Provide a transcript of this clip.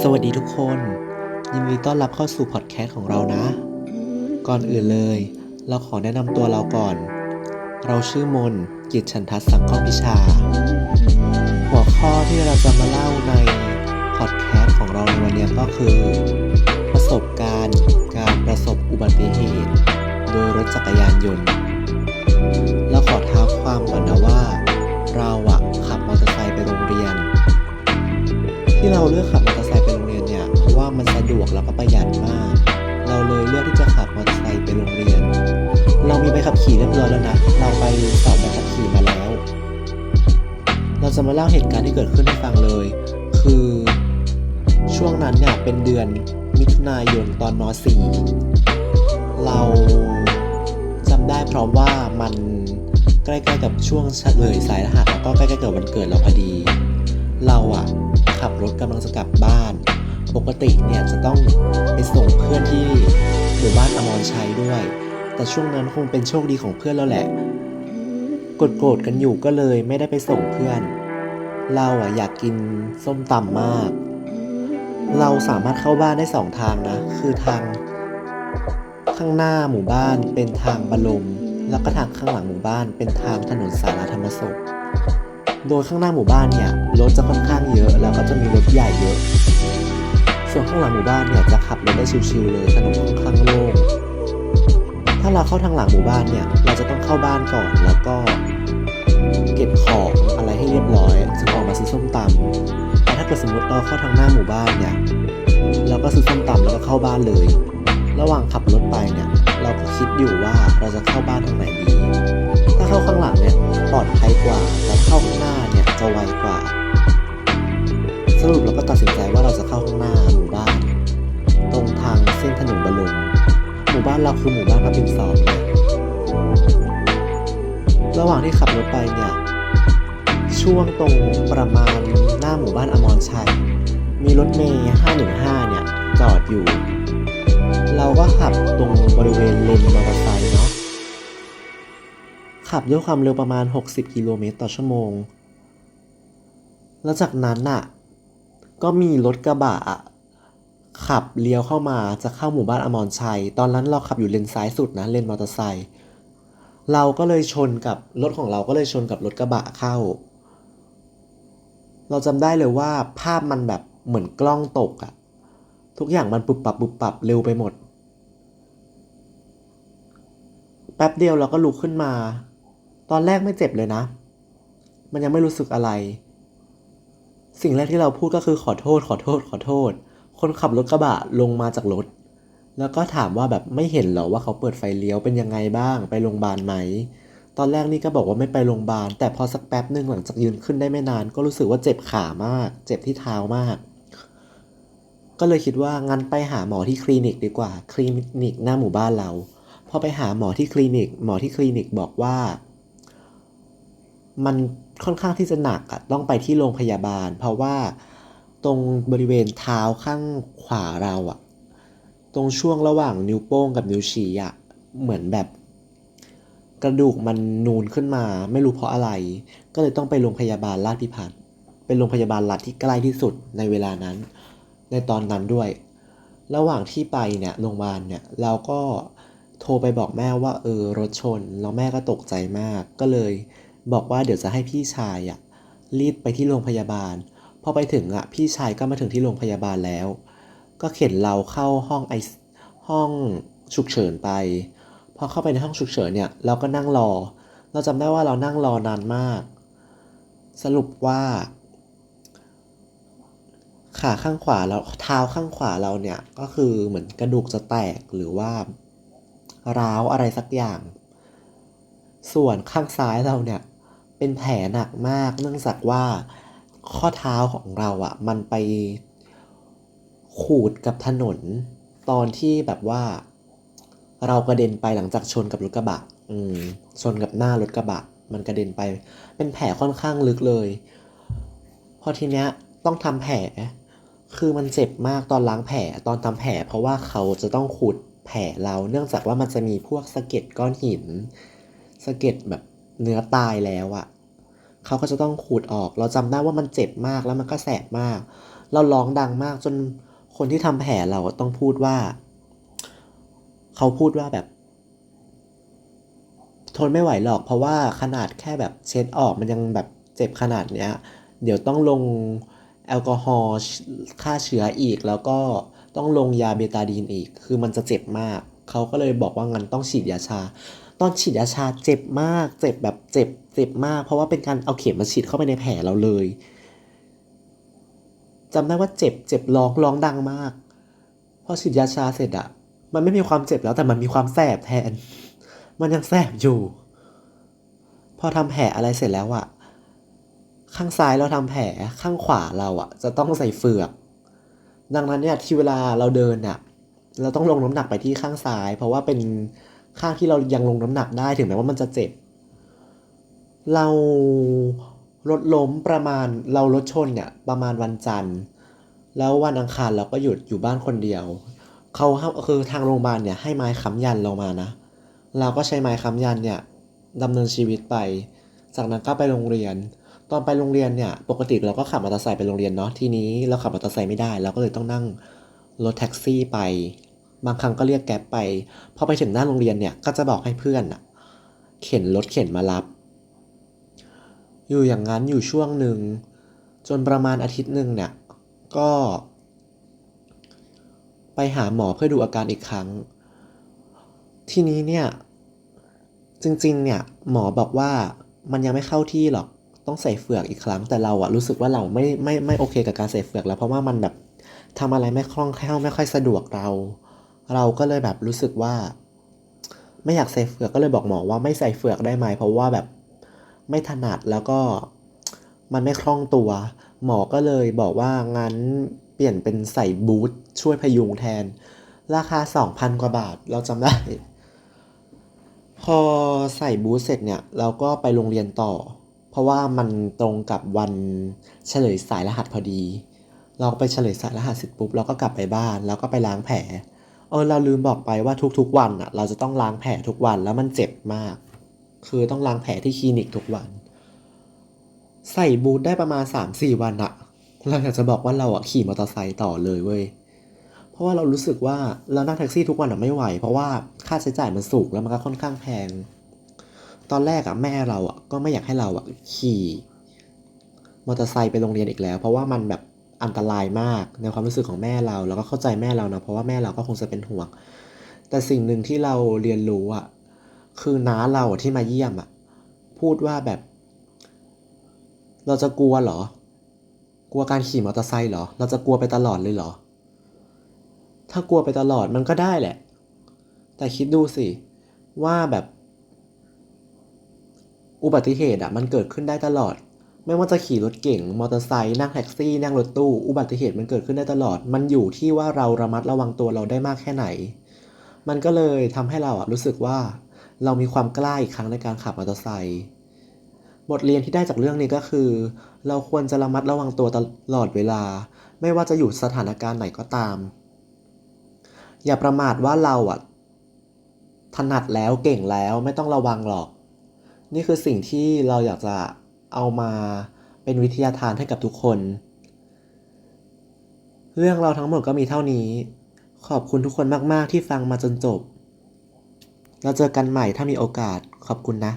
สวัสดีทุกคน ยินดีต้อนรับเข้าสู่พอดแคสต์ของเรานะ ก่อนอื่นเลย เราขอแนะนำตัวเราก่อน เราชื่อมนกิจฉันทัศน์สังเคราะห์พิชา หัวข้อที่เราจะมาเล่าในพอดแคสต์ของเราในวันนี้ก็คือ ประสบการณ์การประสบอุบัติเหตุ โดยรถจักรยานยนต์เราขอท้าความก่อนนะว่า เราอะขับมอเตอร์ไซค์ไปโรงเรียน ที่เราเลือกขับมอเตอร์ วกแล้วก็ประหยัดมาก เราเลยเลือกที่จะขับมอเตอร์ไซค์ไปโรงเรียน เรามีใบขับขี่เรียบร้อยแล้วนะ เราไปสอบใบขับขี่มาแล้ว เราจะมาเล่าเหตุการณ์ที่เกิดขึ้นให้ฟังเลย คือช่วงนั้นเนี่ยเป็นเดือนมิถุนายนตอนม .4 เราจำได้เพราะว่ามันใกล้ๆกับช่วงเฉลยสายรหัสแล้วก็ใกล้ๆกับวันเกิดเราพอดี เราอะขับรถกำลังจะกลับบ้าน ปกติเนี่ยจะต้องไปส่งเพื่อนที่หมู่บ้านอมรชัยด้วย แต่ช่วงนั้นคงเป็นโชคดีของเพื่อนแล้วแหละกดโกรธกันอยู่ก็เลยไม่ได้ไปส่งเพื่อน เราอะอยากกินส้มตำมาก เราสามารถเข้าบ้านได้สองทางนะ คือทาง ข้างหน้าหมู่บ้านเป็นทางบรมแล้วก็ทางข้างหลังหมู่บ้านเป็นทางถนนสารธรรมศพโดยข้างหน้าหมู่บ้านเนี่ยรถจะค่อนข้างเยอะ แล้วก็จะมีรถใหญ่เยอะ ส่วนข้างหลังหมู่บ้านเนี่ยจะขับรถได้ชิวๆเลยถนนค่อนข้างโล่งถ้าเราเข้าทางหลังหมู่บ้านเนี่ย เราจะต้องเข้าบ้านก่อนแล้วก็เก็บของอะไรให้เรียบร้อยจึงออกมาซื้อส้มตำแต่ถ้าเกิดสมมติเราเข้าทางหน้าหมู่บ้านเนี่ยเราก็ซื้อส้มตำแล้วก็เข้าบ้านเลย ระหว่างขับรถไปเนี่ย เราก็คิดอยู่ว่าเราจะเข้าบ้านทางไหนดี ถ้าเข้าข้างหลังเนี่ยปลอดภัยกว่าแต่เข้าข้างหน้าเนี่ยจะไวกว่า สรุปเราก็ตัดสินใจว่าเราจะเข้าข้างหน้า ทางเส้นถนนบรมหมู่บ้านเราคือหมู่บ้านพระปิ่นสองนะระหว่างที่ขับรถไปเนี่ย ช่วงตรงประมาณหน้าหมู่บ้านอมรชัย มีรถเมย์515 เนี่ย จอดอยู่ เราก็ขับตรงบริเวณเลนมอเตอร์ไซค์เนาะ ขับด้วยความเร็วประมาณ 60 กิโลเมตรต่อชั่วโมง แล้วจากนั้นน่ะ ก็มีรถกระบะอะ ขับเลี้ยวเข้ามาจะเข้าหมู่บ้านอมรชัย ตอนนั้นเราขับอยู่เลนซ้ายสุดนะเลนมอเตอร์ไซค์เราก็เลยชนกับรถของเราก็เลยชนกับรถกระบะเข้า เราจำได้เลยว่าภาพมันแบบเหมือนกล้องตกอะทุกอย่างมันปุบปับปุบปับเร็วไปหมด แป๊บเดียวเราก็ลุกขึ้นมา ตอนแรกไม่เจ็บเลยนะ มันยังไม่รู้สึกอะไร สิ่งแรกที่เราพูดก็คือขอโทษ ขอโทษ ขอโทษ คนขับรถกระบะลงมาจากรถ แล้วก็ถามว่าแบบไม่เห็นเหรอว่าเขาเปิดไฟเลี้ยวเป็นยังไงบ้าง ไปโรงพยาบาลไหม ตอนแรกนี่ก็บอกว่าไม่ไปโรงพยาบาล แต่พอสักแป๊บหนึ่งหลังจากยืนขึ้นได้ไม่นาน ก็รู้สึกว่าเจ็บขามาก เจ็บที่เท้ามาก ก็เลยคิดว่างั้นไปหาหมอที่คลินิกดีกว่า คลินิกหน้าหมู่บ้านเรา พอไปหาหมอที่คลินิก หมอที่คลินิกบอกว่า มันค่อนข้างที่จะหนักอะต้องไปที่โรงพยาบาล เพราะว่า ตรงบริเวณเท้าข้างขวาเราอะตรงช่วงระหว่างนิ้วโป้งกับนิ้วชี้อะเหมือนแบบ กระดูกมันนูนขึ้นมา ไม่รู้เพราะอะไร ก็เลยต้องไปโรงพยาบาลราชพิพัฒน์เป็นโรงพยาบาลรัฐที่ใกล้ที่สุดในเวลานั้น ในตอนนั้นด้วย ระหว่างที่ไปเนี่ยโรงพยาบาลเนี่ยเราก็โทรไปบอกแม่ว่าเออรถชน แล้วแม่ก็ตกใจมาก ก็เลยบอกว่าเดี๋ยวจะให้พี่ชายอะรีบไปที่โรงพยาบาล พอไปถึงอะพี่ชายก็มาถึงที่โรงพยาบาลแล้ว ก็เข็นเราเข้าห้องไอห้องฉุกเฉินไป พอเข้าไปในห้องฉุกเฉินเนี่ยเราก็นั่งรอ เราจำได้ว่าเรานั่งรอนานมาก สรุปว่า ขาข้างขวาเราเท้าข้างขวาเราเนี่ยก็คือเหมือนกระดูกจะแตกหรือว่าร้าวอะไรสักอย่าง ส่วนข้างซ้ายเราเนี่ยเป็นแผลหนักมาก เนื่องจากว่า ข้อเท้าของเราอะ่ะ มันไปขูดกับถนน ตอนที่แบบว่า เรากระเด็นไปหลังจากชนกับรถกระบะ อืม ชนกับหน้ารถกระบะ มันกระเด็นไป เป็นแผลค่อนข้างลึกเลย พอทีเนี้ยต้องทำแผล คือมันเจ็บมากตอนล้างแผลตอนทำแผล เพราะว่าเขาจะต้องขูดแผลเราเนื่องจากว่ามันจะมีพวกสะเก็ดก้อนหินสะเก็ดแบบเนื้อตายแล้วอะ่ะ เขาก็จะต้องขูดออก เราจำได้ว่ามันเจ็บมากแล้วมันก็แสบมาก เราร้องดังมากจนคนที่ทำแผลเราต้องพูดว่า เขาพูดว่าแบบ ทนไม่ไหวหรอก เพราะว่าขนาดแค่แบบเช็ดออกมันยังแบบเจ็บขนาดเนี้ย เดี๋ยวต้องลงแอลกอฮอล์ฆ่าเชื้ออีกแล้วก็ต้องลงยาเบตาดีนอีก คือมันจะเจ็บมาก เขาก็เลยบอกว่างั้นต้องฉีดยาชา ตอนฉีดยาชาเจ็บมาก เจ็บแบบเจ็บ เจ็บมาก เพราะว่าเป็นการเอาเข็มมาฉีดเข้าไปในแผลเราเลยจำได้ว่าเจ็บ เจ็บร้อง ร้องดังมาก พอฉีดยาชาเสร็จอะมันไม่มีความเจ็บแล้วแต่มันมีความแสบแทน มันยังแสบอยู่ พอทำแผลอะไรเสร็จแล้วอะข้างซ้ายเราทำแผล ข้างขวาเราอะจะต้องใส่เฟือก ดังนั้นเนี่ยที่เวลาเราเดินอะเราต้องลงน้ำหนักไปที่ข้างซ้าย เพราะว่าเป็น ข้างที่เรายังลงน้ำหนักได้ถึงแม้ว่ามันจะเจ็บ เรารถล้มประมาณเรารถชนเนี่ยประมาณวันจันทร์ แล้ววันอังคารเราก็หยุดอยู่บ้านคนเดียวเขาคือทางโรงพยาบาลเนี่ยให้ไม้ค้ำยันเรามานะ เราก็ใช้ไม้ค้ำยันเนี่ยดำเนินชีวิตไป จากนั้นก็ไปโรงเรียน ตอนไปโรงเรียนเนี่ยปกติเราก็ขับมอเตอร์ไซค์ไปโรงเรียนเนาะทีนี้เราขับมอเตอร์ไซค์ไม่ได้เราก็เลยต้องนั่งรถแท็กซี่ไป บางครั้งก็เรียกแก๊ปไป พอไปถึงหน้าโรงเรียนเนี่ย ก็จะบอกให้เพื่อนอะเข็นรถเข็นมารับ อยู่อย่างนั้นอยู่ช่วงหนึ่ง จนประมาณอาทิตย์หนึ่งเนี่ย ก็ ไปหาหมอเพื่อดูอาการอีกครั้ง ทีนี้เนี่ย จริงๆ เนี่ย หมอบอกว่ามันยังไม่เข้าที่หรอก ต้องใส่เฟือกอีกครั้ง แต่เราอะรู้สึกว่าเราไม่ไม่ไม่โอเคกับการใส่เฟือกแล้ว เพราะว่ามันแบบทำอะไรไม่คล่องแคล่วไม่ค่อยสะดวกเรา เราก็เลยแบบรู้สึกว่า ไม่อยากใส่เฟือกก็เลยบอกหมอว่าไม่ใส่เฟือกได้ไหมเพราะว่าแบบไม่ถนัดแล้วก็มันไม่คล่องตัว หมอก็เลยบอกว่างั้นเปลี่ยนเป็นใส่บูทช่วยพยุงแทน ราคา 2,000 กว่าบาทเราจำได้ พอใส่บูทเสร็จเนี่ย เราก็ไปโรงเรียนต่อ เพราะว่ามันตรงกับวันเฉลยสายรหัสพอดี เราก็ไปเฉลยสายรหัสเสร็จปุ๊บเราก็กลับไปบ้าน แล้วก็ไปล้างแผล เออเราลืมบอกไปว่าทุกๆวันอะเราจะต้องล้างแผลทุกวันแล้วมันเจ็บมาก คือต้องล้างแผลที่คลินิกทุกวัน ใส่บูทได้ประมาณ 3-4 วันอะเราอยากจะบอกว่าเราอะขี่มอเตอร์ไซค์ต่อเลยเว้ยเพราะว่าเรารู้สึกว่าเรานั่งแท็กซี่ทุกวันอะไม่ไหว เพราะว่าค่าใช้จ่ายมันสูงแล้วมันก็ค่อนข้างแพง ตอนแรกอะแม่เราอะก็ไม่อยากให้เราอะขี่มอเตอร์ไซค์ไปโรงเรียนอีกแล้ว เพราะว่ามันแบบ อันตรายมากในความรู้สึกของแม่เราแล้วก็เข้าใจแม่เรานะเพราะว่าแม่เราก็คงจะเป็นห่วง แต่สิ่งหนึ่งที่เราเรียนรู้อะคือน้าเราที่มาเยี่ยมอะพูดว่าแบบ เราจะกลัวเหรอ กลัวการขี่มอเตอร์ไซค์เหรอ เราจะกลัวไปตลอดเลยเหรอ ถ้ากลัวไปตลอดมันก็ได้แหละ แต่คิดดูสิ ว่าแบบ อุบัติเหตุอะมันเกิดขึ้นได้ตลอด ไม่ว่าจะขี่รถเก่ง มอเตอร์ไซค์นั่งแท็กซี่นั่งรถตู้ อุบัติเหตุมันเกิดขึ้นได้ตลอด มันอยู่ที่ว่าเราระมัดระวังตัวเราได้มากแค่ไหน มันก็เลยทำให้เราอะรู้สึกว่า เรามีความกล้าอีกครั้งในการขับมอเตอร์ไซค์บทเรียนที่ได้จากเรื่องนี้ก็คือ เราควรจะระมัดระวังตัวตลอดเวลา ไม่ว่าจะอยู่สถานการณ์ไหนก็ตาม อย่าประมาทว่าเราอะถนัดแล้วเก่งแล้วไม่ต้องระวังหรอก นี่คือสิ่งที่เราอยากจะ เอามาเป็นวิทยาทานให้กับทุกคน เรื่องเราทั้งหมดก็มีเท่านี้ ขอบคุณทุกคนมาก ๆ ที่ฟังมาจนจบ เราเจอกันใหม่ถ้ามีโอกาส ขอบคุณนะ